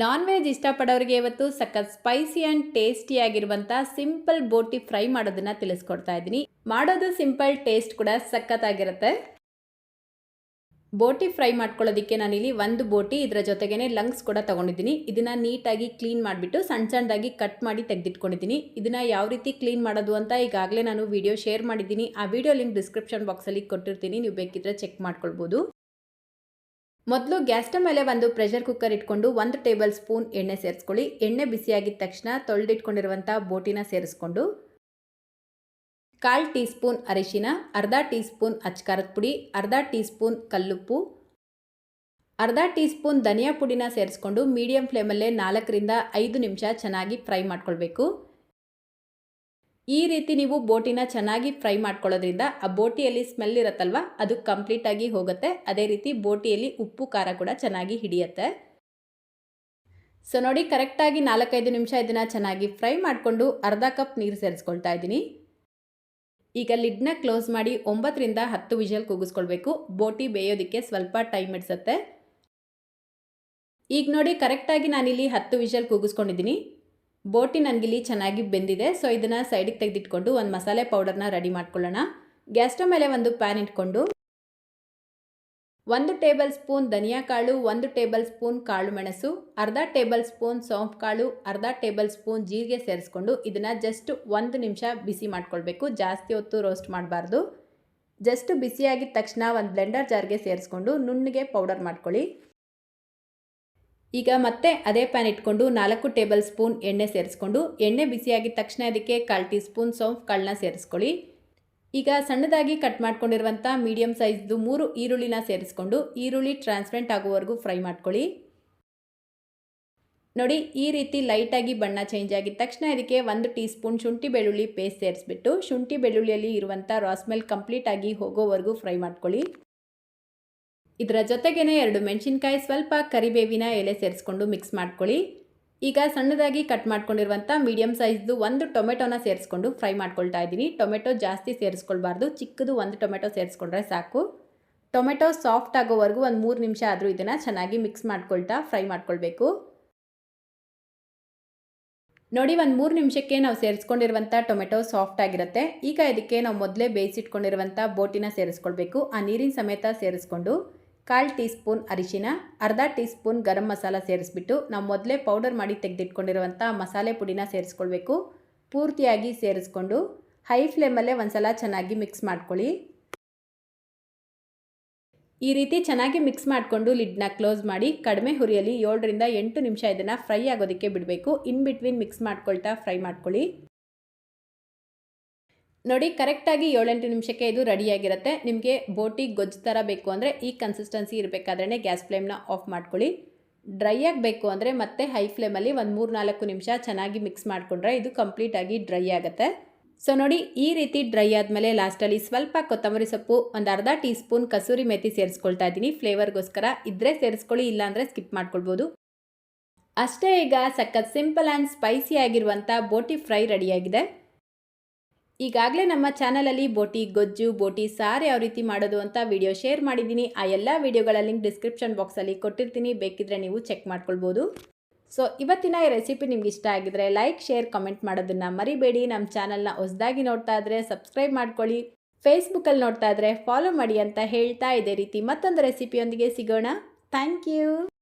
Non veg ಇಷ್ಟಪಡೋರಿಗೆ ಇವತ್ತು ಸಖತ್ ಸ್ಪೈಸಿ ಆ್ಯಂಡ್ ಟೇಸ್ಟಿಯಾಗಿರುವಂಥ ಸಿಂಪಲ್ ಬೋಟಿ ಫ್ರೈ ಮಾಡೋದನ್ನ ತಿಳಿಸ್ಕೊಡ್ತಾ ಇದ್ದೀನಿ. ಮಾಡೋದು ಸಿಂಪಲ್ ಟೇಸ್ಟ್ ಕೂಡ ಸಖತ್ತಾಗಿರುತ್ತೆ. ಬೋಟಿ ಫ್ರೈ ಮಾಡ್ಕೊಳ್ಳೋದಕ್ಕೆ ನಾನಿಲ್ಲಿ ಒಂದು ಬೋಟಿ ಇದರ ಜೊತೆಗೇನೆ ಲಂಗ್ಸ್ ಕೂಡ ತೊಗೊಂಡಿದ್ದೀನಿ. ಇದನ್ನು ನೀಟಾಗಿ ಕ್ಲೀನ್ ಮಾಡಿಬಿಟ್ಟು ಸಣ್ಣ ಸಣ್ಣದಾಗಿ ಕಟ್ ಮಾಡಿ ತೆಗೆದಿಟ್ಕೊಂಡಿದ್ದೀನಿ. ಇದನ್ನು ಯಾವ ರೀತಿ ಕ್ಲೀನ್ ಮಾಡೋದು ಅಂತ ಈಗಾಗಲೇ ನಾನು ವಿಡಿಯೋ ಶೇರ್ ಮಾಡಿದ್ದೀನಿ. ಆ ವಿಡಿಯೋ ಲಿಂಕ್ ಡಿಸ್ಕ್ರಿಪ್ಷನ್ ಬಾಕ್ಸಲ್ಲಿ ಕೊಟ್ಟಿರ್ತೀನಿ. ನೀವು ಬೇಕಿದ್ರೆ ಚೆಕ್ ಮಾಡ್ಕೊಳ್ಬೋದು. ಮೊದಲು ಗ್ಯಾಸ್ಟ ಮೇಲೆ ಒಂದು ಪ್ರೆಷರ್ ಕುಕ್ಕರ್ ಇಟ್ಕೊಂಡು ಒಂದು ಟೇಬಲ್ ಸ್ಪೂನ್ ಎಣ್ಣೆ ಸೇರಿಸ್ಕೊಳ್ಳಿ. ಎಣ್ಣೆ ಬಿಸಿಯಾಗಿದ್ದ ತಕ್ಷಣ ತೊಳೆದಿಟ್ಕೊಂಡಿರುವಂಥ ಬೋಟಿನ ಸೇರಿಸ್ಕೊಂಡು ಕಾಲು ಟೀ ಸ್ಪೂನ್ ಅರಿಶಿನ, ಅರ್ಧ ಟೀ ಸ್ಪೂನ್ ಅಚ್ಕಾರದ ಪುಡಿ, ಅರ್ಧ ಟೀ ಸ್ಪೂನ್ ಕಲ್ಲುಪ್ಪು, ಅರ್ಧ ಟೀ ಸ್ಪೂನ್ ಧನಿಯಾ ಪುಡಿನ ಸೇರಿಸ್ಕೊಂಡು ಮೀಡಿಯಂ ಫ್ಲೇಮಲ್ಲೇ ನಾಲ್ಕರಿಂದ ಐದು ನಿಮಿಷ ಚೆನ್ನಾಗಿ ಫ್ರೈ ಮಾಡ್ಕೊಳ್ಬೇಕು. ಈ ರೀತಿ ನೀವು ಬೋಟಿನ ಚೆನ್ನಾಗಿ ಫ್ರೈ ಮಾಡ್ಕೊಳ್ಳೋದ್ರಿಂದ ಆ ಬೋಟಿಯಲ್ಲಿ ಸ್ಮೆಲ್ ಇರುತ್ತಲ್ವ? ಅದು ಕಂಪ್ಲೀಟಾಗಿ ಹೋಗುತ್ತೆ. ಅದೇ ರೀತಿ ಬೋಟಿಯಲ್ಲಿ ಉಪ್ಪು, ಖಾರ ಕೂಡ ಚೆನ್ನಾಗಿ ಹಿಡಿಯುತ್ತೆ. ಸೊ, ನೋಡಿ, ಕರೆಕ್ಟಾಗಿ ನಾಲ್ಕೈದು ನಿಮಿಷ ಇದನ್ನು ಚೆನ್ನಾಗಿ ಫ್ರೈ ಮಾಡಿಕೊಂಡು ಅರ್ಧ ಕಪ್ ನೀರು ಸೇರಿಸ್ಕೊಳ್ತಾ ಇದ್ದೀನಿ. ಈಗ ಲಿಡ್ನ ಕ್ಲೋಸ್ ಮಾಡಿ ಒಂಬತ್ತರಿಂದ ಹತ್ತು ವಿಷಲ್ ಕೂಗಿಸ್ಕೊಳ್ಬೇಕು. ಬೋಟಿ ಬೇಯೋದಕ್ಕೆ ಸ್ವಲ್ಪ ಟೈಮ್ ಇಡ್ಸತ್ತೆ ಈಗ ನೋಡಿ, ಕರೆಕ್ಟಾಗಿ ನಾನಿಲ್ಲಿ ಹತ್ತು ವಿಷಲ್ ಕೂಗಿಸ್ಕೊಂಡಿದ್ದೀನಿ. ಬೋಟಿ ನನಗಿಲ್ಲಿ ಚೆನ್ನಾಗಿ ಬೆಂದಿದೆ ಸೊ ಇದನ್ನು ಸೈಡಿಗೆ ತೆಗೆದಿಟ್ಕೊಂಡು ಒಂದು ಮಸಾಲೆ ಪೌಡರ್ನ ರೆಡಿ ಮಾಡ್ಕೊಳ್ಳೋಣ. ಗ್ಯಾಸ್ ಮೇಲೆ ಒಂದು ಪ್ಯಾನ್ ಇಟ್ಕೊಂಡು ಒಂದು ಟೇಬಲ್ ಸ್ಪೂನ್ ಧನಿಯಾ ಕಾಳು, ಒಂದು ಟೇಬಲ್ ಸ್ಪೂನ್ ಕಾಳು ಮೆಣಸು, ಅರ್ಧ ಟೇಬಲ್ ಸ್ಪೂನ್ ಸೋಂಪು ಕಾಳು, ಅರ್ಧ ಟೇಬಲ್ ಸ್ಪೂನ್ ಜೀರಿಗೆ ಸೇರಿಸ್ಕೊಂಡು ಇದನ್ನು ಜಸ್ಟ್ ಒಂದು ನಿಮಿಷ ಬಿಸಿ ಮಾಡ್ಕೊಳ್ಬೇಕು. ಜಾಸ್ತಿ ಹೊತ್ತು ರೋಸ್ಟ್ ಮಾಡಬಾರ್ದು. ಜಸ್ಟ್ ಬಿಸಿಯಾಗಿದ ತಕ್ಷಣ ಒಂದು ಬ್ಲೆಂಡರ್ ಜಾರ್ಗೆ ಸೇರಿಸ್ಕೊಂಡು ನುಣ್ಣಗೆ ಪೌಡರ್ ಮಾಡ್ಕೊಳ್ಳಿ. ಈಗ ಮತ್ತೆ ಅದೇ ಪ್ಯಾನ್ ಇಟ್ಕೊಂಡು ನಾಲ್ಕು ಟೇಬಲ್ ಸ್ಪೂನ್ ಎಣ್ಣೆ ಸೇರಿಸ್ಕೊಂಡು, ಎಣ್ಣೆ ಬಿಸಿಯಾಗಿದ ತಕ್ಷಣ ಅದಕ್ಕೆ ಕಾಲು ಟೀ ಸ್ಪೂನ್ ಸೋಂಪು ಕಾಳನ್ನ ಸೇರಿಸ್ಕೊಳ್ಳಿ. ಈಗ ಸಣ್ಣದಾಗಿ ಕಟ್ ಮಾಡ್ಕೊಂಡಿರುವಂಥ ಮೀಡಿಯಮ್ ಸೈಜ್ದು ಮೂರು ಈರುಳ್ಳಿನ ಸೇರಿಸ್ಕೊಂಡು, ಈರುಳ್ಳಿ ಟ್ರಾನ್ಸ್ಪರೆಂಟ್ ಆಗುವವರೆಗೂ ಫ್ರೈ ಮಾಡ್ಕೊಳ್ಳಿ. ನೋಡಿ, ಈ ರೀತಿ ಲೈಟಾಗಿ ಬಣ್ಣ ಚೇಂಜ್ ಆಗಿದ ತಕ್ಷಣ ಇದಕ್ಕೆ ಒಂದು ಟೀ ಸ್ಪೂನ್ ಶುಂಠಿ ಬೆಳ್ಳುಳ್ಳಿ ಪೇಸ್ಟ್ ಸೇರಿಸ್ಬಿಟ್ಟು, ಶುಂಠಿ ಬೆಳ್ಳುಳ್ಳಿಯಲ್ಲಿ ಇರುವಂಥ ರಾಸ್ಮೆಲ್ ಕಂಪ್ಲೀಟಾಗಿ ಹೋಗೋವರೆಗೂ ಫ್ರೈ ಮಾಡ್ಕೊಳ್ಳಿ. ಇದರ ಜೊತೆಗೇ ಎರಡು ಮೆಣಸಿನ್ಕಾಯಿ ಸ್ವಲ್ಪ ಕರಿಬೇವಿನ ಎಲೆ ಸೇರಿಸ್ಕೊಂಡು ಮಿಕ್ಸ್ ಮಾಡ್ಕೊಳ್ಳಿ. ಈಗ ಸಣ್ಣದಾಗಿ ಕಟ್ ಮಾಡ್ಕೊಂಡಿರುವಂಥ ಮೀಡಿಯಮ್ ಸೈಜ್ದು ಒಂದು ಟೊಮೆಟೊನ ಸೇರಿಸ್ಕೊಂಡು ಫ್ರೈ ಮಾಡ್ಕೊಳ್ತಾ ಇದ್ದೀನಿ. ಟೊಮೆಟೊ ಜಾಸ್ತಿ ಸೇರಿಸ್ಕೊಳ್ಬಾರ್ದು, ಚಿಕ್ಕದು ಒಂದು ಟೊಮೆಟೊ ಸೇರಿಸ್ಕೊಂಡ್ರೆ ಸಾಕು. ಟೊಮೆಟೊ ಸಾಫ್ಟ್ ಆಗೋವರೆಗೂ ಒಂದು ಮೂರು ನಿಮಿಷ ಆದರೂ ಇದನ್ನು ಚೆನ್ನಾಗಿ ಮಿಕ್ಸ್ ಮಾಡ್ಕೊಳ್ತಾ ಫ್ರೈ ಮಾಡ್ಕೊಳ್ಬೇಕು. ನೋಡಿ ಒಂದು ಮೂರು ನಿಮಿಷಕ್ಕೆ ನಾವು ಸೇರಿಸ್ಕೊಂಡಿರುವಂಥ ಟೊಮೆಟೊ ಸಾಫ್ಟ್ ಆಗಿರುತ್ತೆ. ಈಗ ಇದಕ್ಕೆ ನಾವು ಮೊದಲೇ ಬೇಯಿಸಿಟ್ಕೊಂಡಿರುವಂಥ ಬೋಟಿನ ಸೇರಿಸ್ಕೊಳ್ಬೇಕು. ಆ ನೀರಿನ ಸಮೇತ ಸೇರಿಸ್ಕೊಂಡು ಕಾಲು ಟೀ ಸ್ಪೂನ್ ಅರಿಶಿನ, ಅರ್ಧ ಟೀ ಸ್ಪೂನ್ ಗರಂ ಮಸಾಲ ಸೇರಿಸ್ಬಿಟ್ಟು ನಾವು ಮೊದಲೇ ಪೌಡರ್ ಮಾಡಿ ತೆಗೆದಿಟ್ಕೊಂಡಿರುವಂಥ ಮಸಾಲೆ ಪುಡಿನ ಸೇರಿಸ್ಕೊಳ್ಬೇಕು. ಪೂರ್ತಿಯಾಗಿ ಸೇರಿಸ್ಕೊಂಡು ಹೈ ಫ್ಲೇಮಲ್ಲೇ ಒಂದ್ಸಲ ಚೆನ್ನಾಗಿ ಮಿಕ್ಸ್ ಮಾಡ್ಕೊಳ್ಳಿ. ಈ ರೀತಿ ಚೆನ್ನಾಗಿ ಮಿಕ್ಸ್ ಮಾಡಿಕೊಂಡು ಲಿಡ್ನ ಕ್ಲೋಸ್ ಮಾಡಿ ಕಡಿಮೆ ಹುರಿಯಲ್ಲಿ ಏಳರಿಂದ ಎಂಟು ನಿಮಿಷ ಇದನ್ನು ಫ್ರೈ ಆಗೋದಕ್ಕೆ ಬಿಡಬೇಕು. ಇನ್ ಬಿಟ್ವೀನ್ ಮಿಕ್ಸ್ ಮಾಡ್ಕೊಳ್ತಾ ಫ್ರೈ ಮಾಡ್ಕೊಳ್ಳಿ. ನೋಡಿ, ಕರೆಕ್ಟಾಗಿ ಏಳೆಂಟು ನಿಮಿಷಕ್ಕೆ ಇದು ರೆಡಿಯಾಗಿರುತ್ತೆ. ನಿಮಗೆ ಬೋಟಿ ಗೊಜ್ಜು ಥರ ಬೇಕು ಅಂದರೆ ಈ ಕನ್ಸಿಸ್ಟೆನ್ಸಿ ಇರಬೇಕಾದ್ರೆ ಗ್ಯಾಸ್ ಫ್ಲೇಮ್ನ ಆಫ್ ಮಾಡ್ಕೊಳ್ಳಿ. ಡ್ರೈ ಆಗಬೇಕು ಅಂದರೆ ಮತ್ತೆ ಹೈ ಫ್ಲೇಮಲ್ಲಿ ಒಂದು ಮೂರು ನಾಲ್ಕು ನಿಮಿಷ ಚೆನ್ನಾಗಿ ಮಿಕ್ಸ್ ಮಾಡಿಕೊಂಡ್ರೆ ಇದು ಕಂಪ್ಲೀಟಾಗಿ ಡ್ರೈ ಆಗುತ್ತೆ. ಸೊ ನೋಡಿ, ಈ ರೀತಿ ಡ್ರೈ ಆದಮೇಲೆ ಲಾಸ್ಟಲ್ಲಿ ಸ್ವಲ್ಪ ಕೊತ್ತಂಬರಿ ಸೊಪ್ಪು, ಒಂದು ಅರ್ಧ ಟೀ ಸ್ಪೂನ್ ಕಸೂರಿ ಮೇಥಿ ಸೇರಿಸ್ಕೊಳ್ತಾ ಇದ್ದೀನಿ. ಫ್ಲೇವರ್ಗೋಸ್ಕರ ಇದ್ದರೆ ಸೇರಿಸ್ಕೊಳ್ಳಿ ಇಲ್ಲಾಂದರೆ ಸ್ಕಿಪ್ ಮಾಡ್ಕೊಳ್ಬೋದು. ಅಷ್ಟೇ ಈಗ ಸಖತ್ ಸಿಂಪಲ್ ಆ್ಯಂಡ್ ಸ್ಪೈಸಿ ಆಗಿರುವಂಥ ಬೋಟಿ ಫ್ರೈ ರೆಡಿಯಾಗಿದೆ ಈಗಾಗಲೇ ನಮ್ಮ ಚಾನಲಲ್ಲಿ ಬೋಟಿ, ಗೊಜ್ಜು, ಬೋಟಿ, ಸಾರು ಯಾವ ರೀತಿ ಮಾಡೋದು ಅಂತ ವಿಡಿಯೋ ಶೇರ್ ಮಾಡಿದ್ದೀನಿ. ಆ ಎಲ್ಲ ವಿಡಿಯೋಗಳ ಲಿಂಕ್ ಡಿಸ್ಕ್ರಿಪ್ಷನ್ ಬಾಕ್ಸಲ್ಲಿ ಕೊಟ್ಟಿರ್ತೀನಿ. ಬೇಕಿದ್ರೆ ನೀವು ಚೆಕ್ ಮಾಡ್ಕೊಳ್ಬೋದು. ಸೊ, ಇವತ್ತಿನ ಈ ರೆಸಿಪಿ ನಿಮ್ಗೆ ಇಷ್ಟ ಆಗಿದ್ರೆ ಲೈಕ್, ಶೇರ್, ಕಮೆಂಟ್ ಮಾಡೋದನ್ನು ಮರಿಬೇಡಿ. ನಮ್ಮ ಚಾನಲ್ನ ಹೊಸದಾಗಿ ನೋಡ್ತಾ ಇದ್ರೆ ಸಬ್ಸ್ಕ್ರೈಬ್ ಮಾಡ್ಕೊಳ್ಳಿ. ಫೇಸ್ಬುಕ್ಕಲ್ಲಿ ನೋಡ್ತಾ ಇದ್ರೆ ಫಾಲೋ ಮಾಡಿ ಅಂತ ಹೇಳ್ತಾ ಇದೇ ರೀತಿ ಮತ್ತೊಂದು ರೆಸಿಪಿಯೊಂದಿಗೆ ಸಿಗೋಣ. Thank you.